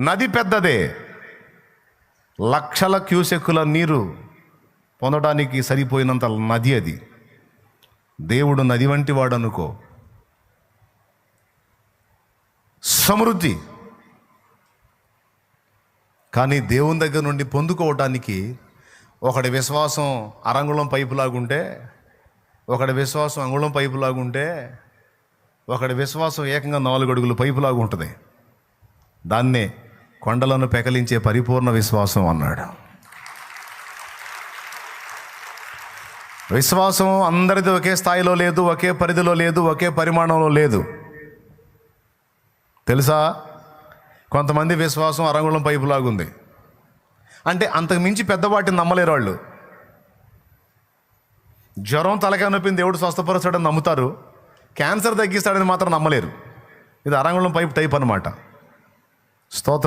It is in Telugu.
నది పెద్దదే. లక్షల క్యూసెక్కుల నీరు పొందడానికి సరిపోయినంత నది అది. దేవుడు నది వంటి వాడు అనుకో సమృద్ధి. కానీ దేవుని దగ్గర నుండి పొందుకోవటానికి ఒకడి విశ్వాసం అరంగుళం పైపులాగుంటే ఒకడి విశ్వాసం అంగుళం పైపులాగుంటే ఒకడి విశ్వాసం ఏకంగా నాలుగు అడుగులు పైపులాగా ఉంటుంది దాన్నే కొండలను పెకలించే పరిపూర్ణ విశ్వాసం అన్నాడు. విశ్వాసం అందరిది ఒకే స్థాయిలో లేదు ఒకే పరిధిలో లేదు ఒకే పరిమాణంలో లేదు. తెలుసా? కొంతమంది విశ్వాసం అరంగుళం పైపులాగుంది అంటే అంతకు మించి పెద్దవాటిని నమ్మలేరు వాళ్ళు. జ్వరం తలకాయ నొప్పింది దేవుడు స్వస్థపరుస్తాడని నమ్ముతారు. క్యాన్సర్ తగ్గిస్తాడని మాత్రం నమ్మలేరు. ఇది అరంగుళం పైపు టైప్ అనమాట స్తోత్రం.